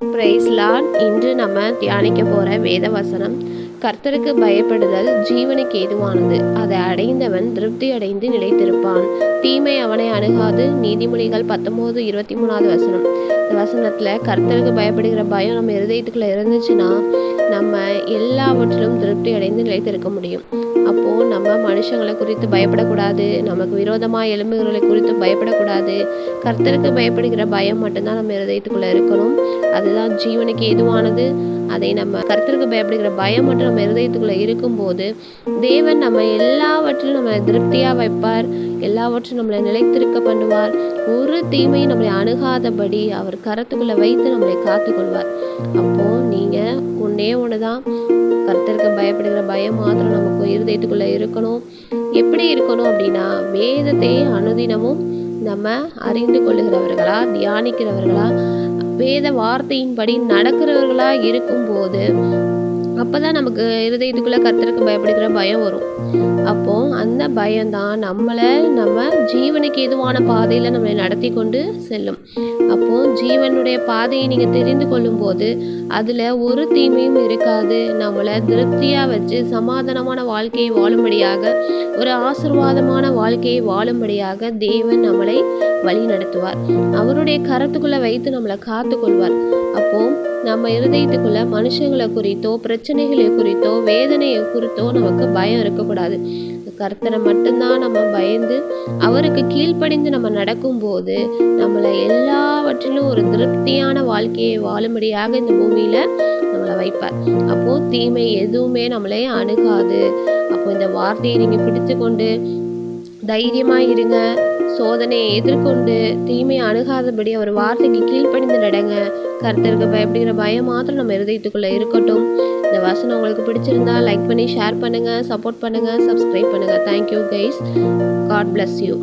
பிரைஸ்லான் இன்று நம்ம தியானிக்க போற வேத வசனம் கர்த்தருக்கு பயப்படுதல் ஜீவனுக்கு ஏதுவானது. அதை அடைந்தவன் திருப்தி அடைந்து நிலைத்திருப்பான். தீமை அவனை அணுகாது. நீதிமொழிகள் பத்தொம்போது இருபத்தி மூணாவது வசனம். இந்த வசனத்தில் கர்த்தருக்கு பயப்படுகிற பயம் நம்ம இருதயத்துக்குள்ள இருந்துச்சுன்னா நம்ம எல்லாவற்றிலும் திருப்தி அடைந்து நிலைத்திருக்க முடியும். அப்போது நம்ம மனுஷங்களை குறித்து பயப்படக்கூடாது. நமக்கு விரோதமாக எலும்புகளை குறித்து பயப்படக்கூடாது. கர்த்தருக்கு பயப்படுகிற பயம் மட்டும்தான் நம்ம இருதயத்துக்குள்ளே இருக்கணும். அதுதான் ஜீவனுக்கு ஏதுவானது. அதை நம்ம கர்த்தருக்கு பயப்படுகிற பயம் மட்டும் நம்ம இருதயத்துக்குள்ளே இருக்கும்போது தேவன் நம்ம எல்லாவற்றிலும் நம்மளை திருப்தியாக வைப்பார். எல்லாவற்றும் நம்மளை நிலைத்திருக்க பண்ணுவார். ஒரு தீமையும் நம்மளை அணுகாதபடி அவர் கரத்துக்குள்ளே வைத்து நம்மளை காத்துக்கொள்வார் அப்போது நீங்கள் ஒன்றே ஒன்று தான் கர்த்தருக்கு பயப்படுகிற பயம் மாத்திரம் நமக்கு இருதயத்துக்குள்ளே இருக்கணும். எப்படி இருக்கணும் அப்படின்னா வேதத்தை அனுதினமும் நம்ம அறிந்து கொள்ளுகிறவர்களா தியானிக்கிறவர்களா வேத வார்த்தையின்படி நடக்கிறவர்களா இருக்கும்போது அப்பதான் நமக்கு இருதயத்துக்குள்ளே கர்த்தருக்கு பயப்படுகிற பயம் வரும். அப்போ அந்த பயம்தான் நம்மளை நம்ம ஜீவனுக்கு எதுவான பாதையில நம்மளை நடத்தி கொண்டு செல்லும். அப்போ ஜீவனுடைய பாதையை நீங்க தெரிந்து கொள்ளும் போது அதுல ஒரு தீமையும் இருக்காது. நம்மளை திருப்தியா வச்சு சமாதானமான வாழ்க்கையை வாழும்படியாக ஒரு ஆசிர்வாதமான வாழ்க்கையை வாழும்படியாக தேவன் நம்மளை வழி நடத்துவார் அவருடைய கரத்துக்குள்ளே வைத்து நம்மளை காத்து கொள்வார் அப்போ நம்ம இருதயத்துக்குள்ள மனுஷங்களை குறித்தோ பிரச்சனைகளை குறித்தோ வேதனையை குறித்தோ நமக்கு பயம் இருக்கக்கூடாது. கர்த்தரை மட்டும்தான் நம்ம பயந்து அவருக்கு கீழ்ப்படிந்து நம்ம நடக்கும்போது நம்மளை எல்லாவற்றிலும் ஒரு திருப்தியான வாழ்க்கையை வாழும்படியாக இந்த பூமியில நம்மளை வைப்பார். அப்போ தீமை எதுவுமே நம்மளே அணுகாது. அப்போ இந்த வார்த்தையை நீங்க பிடித்து கொண்டு தைரியமா இருங்க. சோதனையை எதிர்கொண்டு தீமையை அணுகாதபடி அவர் வார்த்தைக்கு கீழ்ப்படிந்து நடங்க. கருத்தருக்கு பயப்படுகிற பயம் மாத்திரம் நம்ம இருதயத்துக்குள்ள இருக்கட்டும். இந்த வசனம் உங்களுக்கு பிடிச்சிருந்தா லைக் பண்ணி ஷேர் பண்ணுங்க சப்போர்ட் பண்ணுங்க சப்ஸ்கிரைப் பண்ணுங்க. Thank you guys god bless you